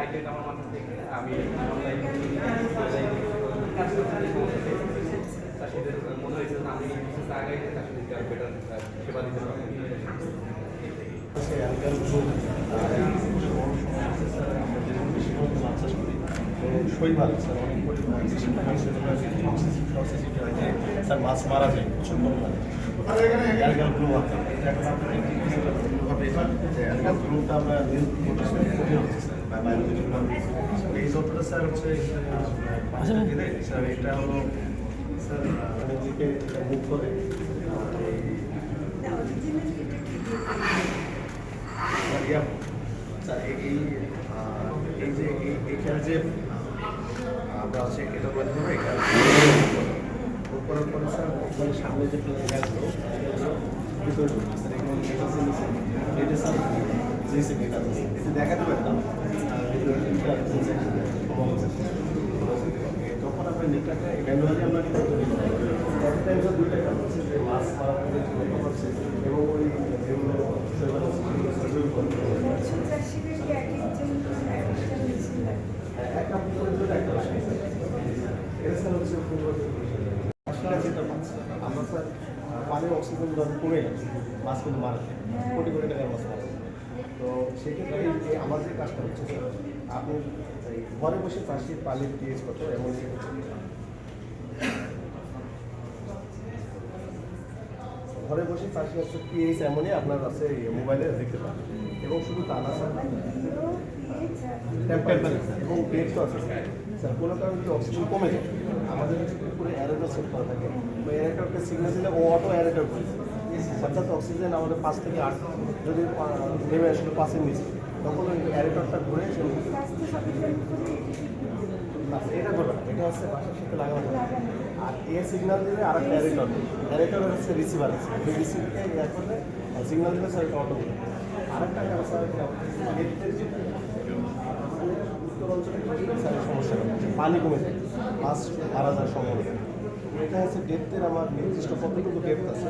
আমার মাথা থেকে আমি অনলাইন কাজ করতে মনে হয়েছে যে আমি কিছু আগে তার সাথে বেটার সেবা দিতে পারব শৈবাল স্যার অনেক পরিমাণ স্যার মাছ মারা যায় প্রচুর পরিমাণে অ্যালগাল গ্লো আছে এখন আপনার যে অ্যালগাল গ্লোটা আমরা নিয়ন্ত্রণ এই যতটা স্যার হচ্ছে স্যার এটা হলো স্যার এটা মুখ করে স্যার এই এই, যে এই- যে আমরা হচ্ছে এটার স্যার ওখানে সামনে যে প্লেয়ারগুলো ভিতরে স্যার এখানে এটা দেখাতে পারতাম ভিতরে এটা আছে যখন আমরা এবং ওই যেগুলো আমরা স্যার পানির অক্সিজেন যখন কমে মাছ কিন্তু মারা কোটি কোটি টাকার মাছ মারা। তো সেক্ষেত্রে যে কাজটা হচ্ছে স্যার আপনি ঘরে বসে চাষির পানির পিএইচ কত এমন ঘরে বসে চাষি হচ্ছে পিএইচ এমনই আপনার কাছে মোবাইলে দেখতে পান এবং শুধু তা না স্যার এবং তো আছে স্যার কোনো কারণে যদি অক্সিজেন কমে যায়? আমাদের পুরো অ্যারেটার সেট করা থাকে। ওই অ্যারেটারকে সিগন্যাল দিলে ও অটো অ্যারেটার করে অর্থাৎ অক্সিজেন আমাদের পাঁচ থেকে আট যদি নেমে আসলে পাঁচের নিচে তখন ওই অ্যারেটারটা ঘুরে সে স্বাস্থ্য সচেতন করে না, এটা লাগানো। আর এ সিগন্যাল দিলে হচ্ছে ইয়ে দিলে অটো সমস্যা পানি কমে যায় মাছ মারা যাওয়ার সম্ভাবনা এটা হচ্ছে ডেপথের আমার নির্দিষ্ট কতটুকু ডেপথ আছে